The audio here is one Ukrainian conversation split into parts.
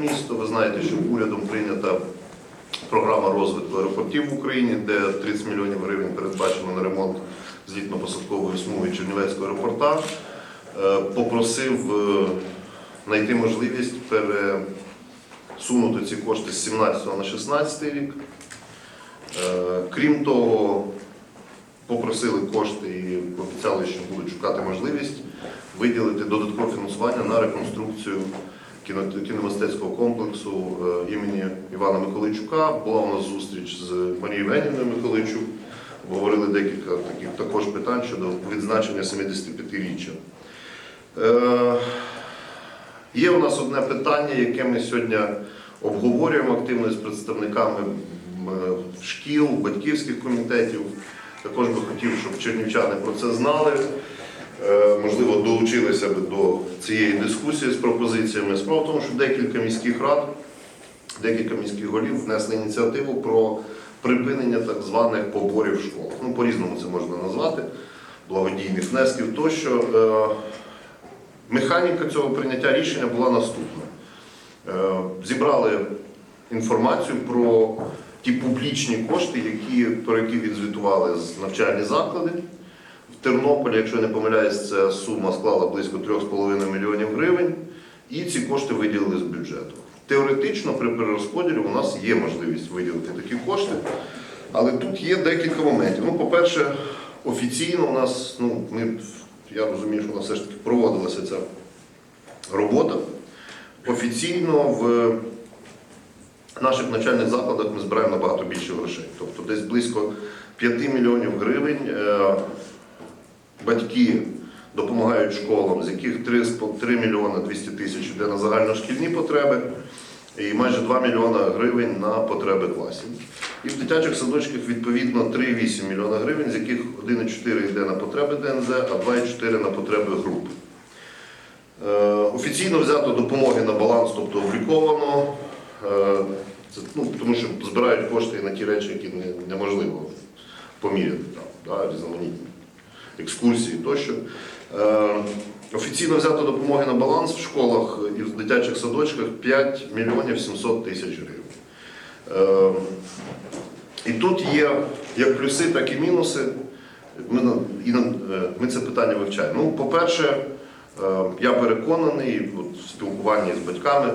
місто. Ви знаєте, що урядом прийнята програма розвитку аеропортів в Україні, де 30 мільйонів гривень передбачено на ремонт злітно-посадкової смуги Чернівецького аеропорта. Е, Попросив е, знайти можливість пересунути ці кошти з 17 на 16 рік. Е, Крім того, попросили кошти і обіцяли, що будуть шукати можливість виділити додаткове фінансування на реконструкцію кіномистецького комплексу е, імені Івана Миколайчука. Була у нас зустріч з Марією Євгенівною Миколайчук. Обговорили декілька таких також питань щодо відзначення 75-річчя. Е, Є у нас одне питання, яке ми сьогодні обговорюємо активно з представниками е, шкіл, батьківських комітетів. Також би хотів, щоб чернівчани про це знали. Е, Можливо, долучилися б до цієї дискусії з пропозиціями. Справа в тому, що декілька міських рад, декілька міських голів внесли ініціативу про припинення так званих поборів в школах. Ну, по-різному це можна назвати, благодійних внесків тощо. Е, Механіка цього прийняття рішення була наступна. Е, Зібрали інформацію про ті публічні кошти, які, про які відзвітували навчальні заклади. В Тернополі, якщо я не помиляюсь, ця сума склала близько 3,5 мільйонів гривень, і ці кошти виділили з бюджету. Теоретично при перерозподілі у нас є можливість виділити такі кошти, але тут є декілька моментів. Ну, по-перше, офіційно у нас, ну, ми, я розумію, що у нас все ж таки проводилася ця робота. Офіційно в наших навчальних закладах ми збираємо набагато більше грошей. Тобто десь близько 5 мільйонів гривень е, батьки допомагають школам, з яких 3, 3 мільйони 200 тисяч йде на загальношкільні потреби і майже 2 мільйона гривень на потреби класів. І в дитячих садочках відповідно 3,8 мільйона гривень, з яких 1,4 йде на потреби ДНЗ, а 2,4 на потреби груп. Е, Офіційно взято допомоги на баланс, тобто обліковано. Е, ну, тому що збирають кошти на ті речі, які не- неможливо поміряти, там, да, різноманітні екскурсії тощо. Е, Офіційно взято допомоги на баланс в школах і в дитячих садочках 5 мільйонів 700 тисяч гривень. Е, І тут є як плюси, так і мінуси. Ми, і е, ми це питання вивчаємо. Ну, по-перше, я переконаний в спілкуванні з батьками.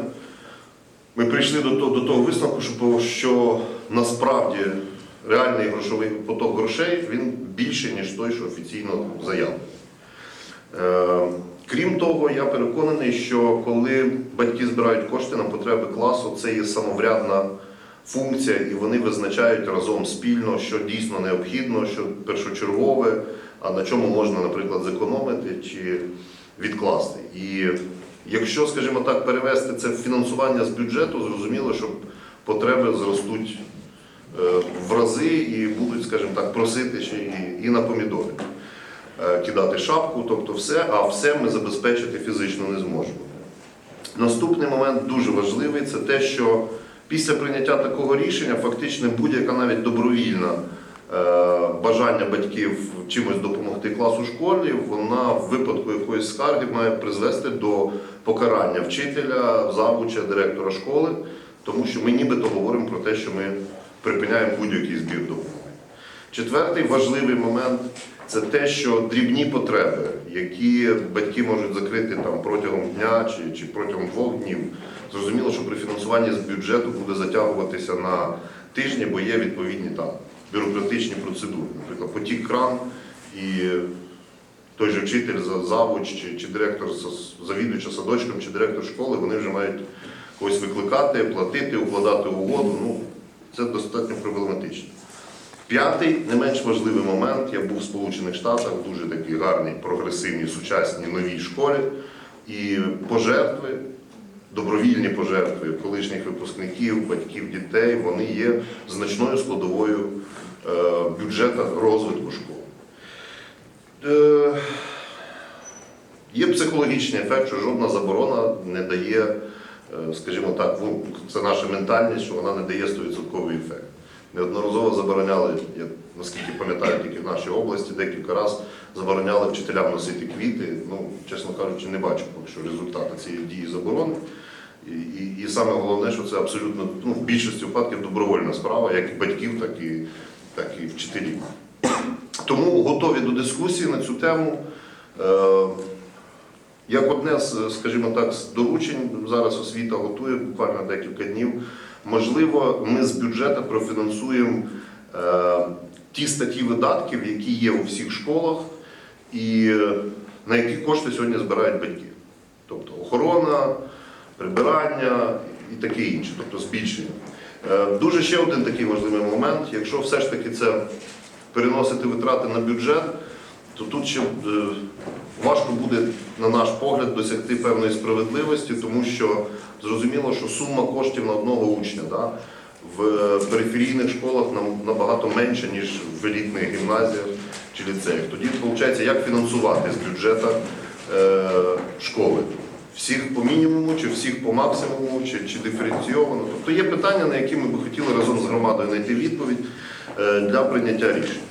Ми прийшли до того, до того висновку, що, що насправді реальний грошовий поток грошей він більший, ніж той, що офіційно заявлений. Е, Крім того, я переконаний, що коли батьки збирають кошти на потреби класу, це є самоврядна функція, і вони визначають разом спільно, що дійсно необхідно, що першочергове, а на чому можна, наприклад, зекономити чи відкласти. І якщо, скажімо так, перевести це в фінансування з бюджету, зрозуміло, що потреби зростуть в рази і будуть, скажімо так, просити ще і, і на помідори е, кидати шапку, тобто все, а все ми забезпечити фізично не зможемо. Наступний момент дуже важливий це те, що після прийняття такого рішення фактично будь-яка навіть добровільна е, бажання батьків чимось допомогти класу школі, вона в випадку якоїсь скарги має призвести до покарання вчителя, завуча, директора школи, тому що ми нібито говоримо про те, що ми припиняємо будь-який збір допомоги. Четвертий важливий момент це те, що дрібні потреби, які батьки можуть закрити там протягом дня чи, чи протягом двох днів. Зрозуміло, що при фінансуванні з бюджету буде затягуватися на тижні, бо є відповідні там бюрократичні процедури. Наприклад, потік кран і той же вчитель, за- завуч чи, чи директор за- садочком, чи директор школи, вони вже мають когось викликати, платити, укладати угоду. Ну, це достатньо проблематично. П'ятий, не менш важливий момент, я був в Сполучених Штатах, в дуже такій гарній, прогресивній, сучасній новій школі. І пожертви, добровільні пожертви колишніх випускників, батьків, дітей, вони є значною складовою е, бюджету розвитку школи. Е, Є психологічний ефект, що жодна заборона не дає, скажімо так, це наша ментальність, що вона не дає 100% ефект. Неодноразово забороняли, я наскільки пам'ятаю, тільки в нашій області декілька разів забороняли вчителям носити квіти. Ну, чесно кажучи, не бачу поки що результати цієї дії заборони. І, і, і саме головне, що це абсолютно ну, в більшості випадків добровольна справа, як і батьків, так і, так і вчителів. Тому готові до дискусії на цю тему. Е, як одне з, скажімо так, з доручень зараз освіта готує буквально декілька днів. Можливо, ми з бюджету профінансуємо е, ті статті видатків, які є у всіх школах, і е, на які кошти сьогодні збирають батьки. Тобто охорона, прибирання і таке інше, тобто збільшення. Е, Дуже ще один такий важливий момент. Якщо все ж таки це переносити витрати на бюджет, то тут ще е, важко буде, на наш погляд, досягти певної справедливості, тому що зрозуміло, що сума коштів на одного учня да, в периферійних школах набагато менша, ніж в елітних гімназіях чи ліцеях. Тоді виходить, як фінансувати з бюджету е, школи. Всіх по мінімуму, чи всіх по максимуму, чи, чи диференційовано. Тобто є питання, на які ми би хотіли разом з громадою знайти відповідь е, для прийняття рішень.